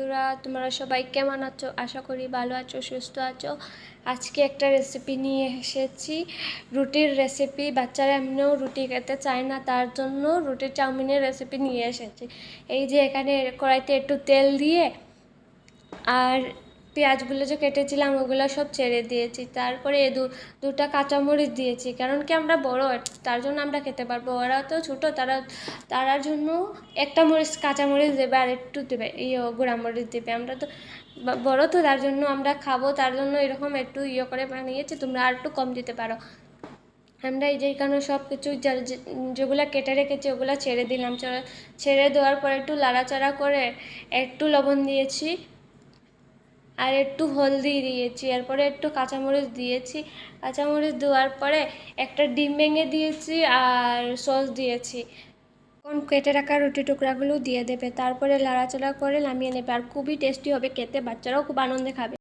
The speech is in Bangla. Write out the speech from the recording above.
বন্ধুরা, তোমরা সবাই কেমন আছো? আশা করি ভালো আছো, সুস্থ আছো। আজকে একটা রেসিপি নিয়ে এসেছি। রুটির রেসিপি বাচ্চারা এমনিও রুটি খেতে চায় না, তার জন্য রুটির চাউমিনের রেসিপি নিয়ে এসেছি। এই যে এখানে কড়াইতে একটু তেল দিয়ে আর পেঁয়াজগুলো যে কেটেছিলাম, ওগুলো সব ছেড়ে দিয়েছি। তারপরে দু, দুটা কাঁচামরিচ দিয়েছি, কারণ কি আমরা বড়, তার জন্য আমরা খেতে পারব। ওরা তো ছোটো, তারা তারার জন্য একটা মরিচ, কাঁচামরিচ দেবে আর একটু দেবে ইয়ে গুঁড়ামরিচ দেবে। আমরা তো বড় তো, তার জন্য আমরা খাব, তার জন্য এরকম একটু ইয়ে করে বানিয়েছি, তোমরা আর একটু কম দিতে পারো। আমরা এই যে কারণে সব কিছু যেগুলো কেটে রেখেছি, ওগুলো ছেড়ে দিলাম। ছেড়ে দেওয়ার পর একটু লাড়াচাড়া করে একটু লবণ দিয়েছি। আর একটু হলদি দিয়েছি, এরপরে একটু কাঁচামরিচ দিয়েছি। কাঁচামরিচ দেওয়ার পরে একটা ডিম ভেঙে দিয়েছি আর সস দিয়েছি। কোন কেটে রাখা রুটি টুকরাগুলো দিয়ে দেবে, তারপরে লাড়াচাড়া করে নামিয়ে নেবে। আর খুবই টেস্টি হবে, খেতে বাচ্চারাও খুব আনন্দে খাবে।